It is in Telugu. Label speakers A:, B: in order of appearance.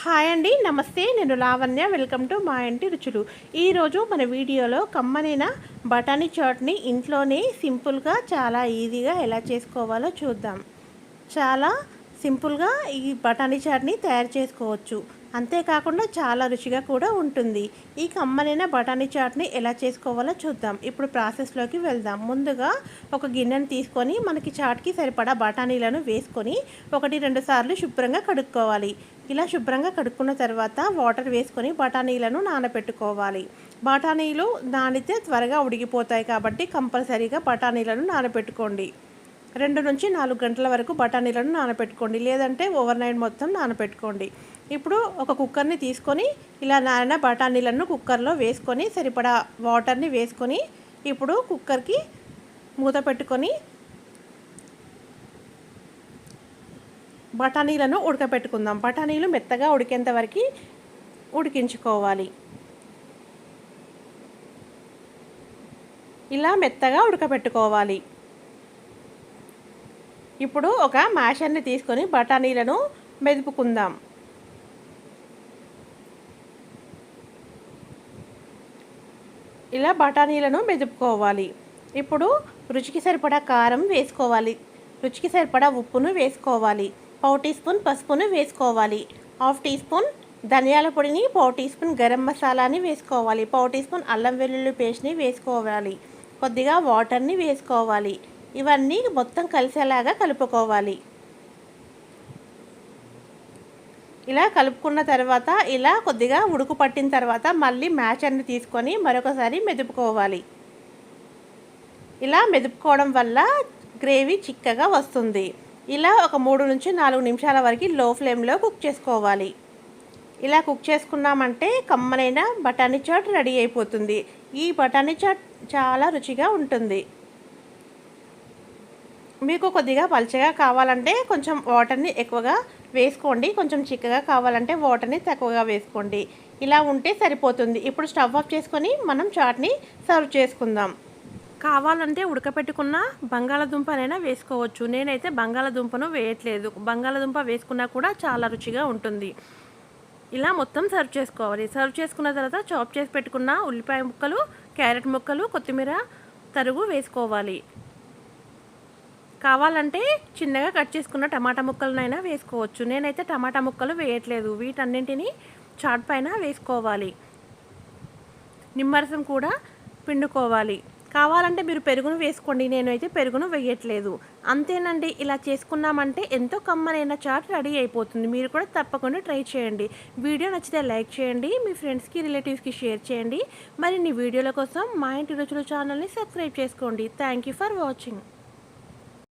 A: హాయ్ అండి నమస్తే నేను లావణ్య వెల్కమ్ టు మా ఇంటి రుచులు. ఈరోజు మన వీడియోలో కమ్మనైన బఠానీ చాట్ని ఇంట్లోనే సింపుల్గా చాలా ఈజీగా ఎలా చేసుకోవాలో చూద్దాం. చాలా సింపుల్గా ఈ బఠానీ చాట్ని తయారు చేసుకోవచ్చు. అంతేకాకుండా చాలా రుచిగా కూడా ఉంటుంది. ఈ కమ్మనైన బఠానీ చాట్ని ఎలా చేసుకోవాలో చూద్దాం. ఇప్పుడు ప్రాసెస్లోకి వెళ్దాం. ముందుగా ఒక గిన్నెను తీసుకొని మనకి చాట్కి సరిపడా బఠానీలను వేసుకొని ఒకటి రెండు సార్లు శుభ్రంగా కడుక్కోవాలి. ఇలా శుభ్రంగా కడుక్కున్న తర్వాత వాటర్ వేసుకొని బఠానీలను నానబెట్టుకోవాలి. బఠానీలు నానితే త్వరగా ఉడికిపోతాయి కాబట్టి కంపల్సరీగా బఠానీలను నానబెట్టుకోండి. రెండు నుంచి నాలుగు గంటల వరకు బఠానీలను నానబెట్టుకోండి. లేదంటే ఓవర్ నైట్ మొత్తం నానబెట్టుకోండి. ఇప్పుడు ఒక కుక్కర్ని తీసుకొని ఇలా నారిన బఠానీలను కుక్కర్లో వేసుకొని సరిపడా వాటర్ని వేసుకొని ఇప్పుడు కుక్కర్కి మూత పెట్టుకొని బఠానీలను ఉడకపెట్టుకుందాం. బఠానీలు మెత్తగా ఉడికేంత వరకు ఉడికించుకోవాలి. ఇలా మెత్తగా ఉడకపెట్టుకోవాలి. ఇప్పుడు ఒక మ్యాషర్ని తీసుకొని బఠానీలను మెదుపుకుందాం. ఇలా బఠానీలను మెదుపుకోవాలి. ఇప్పుడు రుచికి సరిపడా కారం వేసుకోవాలి. రుచికి సరిపడా ఉప్పును వేసుకోవాలి. పావు టీ స్పూన్ పసుపును వేసుకోవాలి. హాఫ్ టీ స్పూన్ ధనియాల పొడిని పావు టీ స్పూన్ గరం మసాలాని వేసుకోవాలి. పావు టీ స్పూన్ అల్లం వెల్లుల్లి పేస్ట్ని వేసుకోవాలి. కొద్దిగా వాటర్ని వేసుకోవాలి. ఇవన్నీ మొత్తం కలిసేలాగా కలుపుకోవాలి. ఇలా కలుపుకున్న తర్వాత ఇలా కొద్దిగా ఉడుకు పట్టిన తర్వాత మళ్ళీ మ్యాచర్ని తీసుకొని మరొకసారి మెదుపుకోవాలి. ఇలా మెదుపుకోవడం వల్ల గ్రేవీ చిక్కగా వస్తుంది. ఇలా ఒక మూడు నుంచి నాలుగు నిమిషాల వరకు లో ఫ్లేమ్లో కుక్ చేసుకోవాలి. ఇలా కుక్ చేసుకున్నామంటే కమ్మనైన బఠానీ చాట్ రెడీ అయిపోతుంది. ఈ బఠానీ చాట్ చాలా రుచిగా ఉంటుంది. మీకు కొద్దిగా పలుచగా కావాలంటే కొంచెం వాటర్ని ఎక్కువగా వేసుకోండి. కొంచెం చిక్కగా కావాలంటే వాటర్ని తక్కువగా వేసుకోండి. ఇలా ఉంటే సరిపోతుంది. ఇప్పుడు స్టవ్ ఆఫ్ చేసుకొని మనం చాట్ని సర్వ్ చేసుకుందాం. కావాలంటే ఉడకపెట్టుకున్న బంగాళదుంపనైనా వేసుకోవచ్చు. నేనైతే బంగాళదుంపను వేయట్లేదు. బంగాళదుంప వేసుకున్నా కూడా చాలా రుచిగా ఉంటుంది. ఇలా మొత్తం సర్వ్ చేసుకోవాలి. సర్వ్ చేసుకున్న తర్వాత చాప్ చేసి పెట్టుకున్న ఉల్లిపాయ ముక్కలు క్యారెట్ ముక్కలు కొత్తిమీర తరుగు వేసుకోవాలి. కావాలంటే చిన్నగా కట్ చేసుకున్న టమాటా ముక్కలనైనా వేసుకోవచ్చు. నేనైతే టమాటా ముక్కలు వేయట్లేదు. వీటన్నింటినీ చాట్ పైన వేసుకోవాలి. నిమ్మరసం కూడా పిండుకోవాలి. కావాలంటే మీరు పెరుగును వేసుకోండి. నేనైతే పెరుగును వేయట్లేదు. అంతేనండి. ఇలా చేసుకున్నామంటే ఎంతో కమ్మనైన చాట్ రెడీ అయిపోతుంది. మీరు కూడా తప్పకుండా ట్రై చేయండి. వీడియో నచ్చితే లైక్ చేయండి. మీ ఫ్రెండ్స్కి రిలేటివ్స్కి షేర్ చేయండి. మరిన్ని వీడియోల కోసం మా ఇంటి రుచులు ఛానల్ని సబ్స్క్రైబ్ చేసుకోండి. Thank you for watching.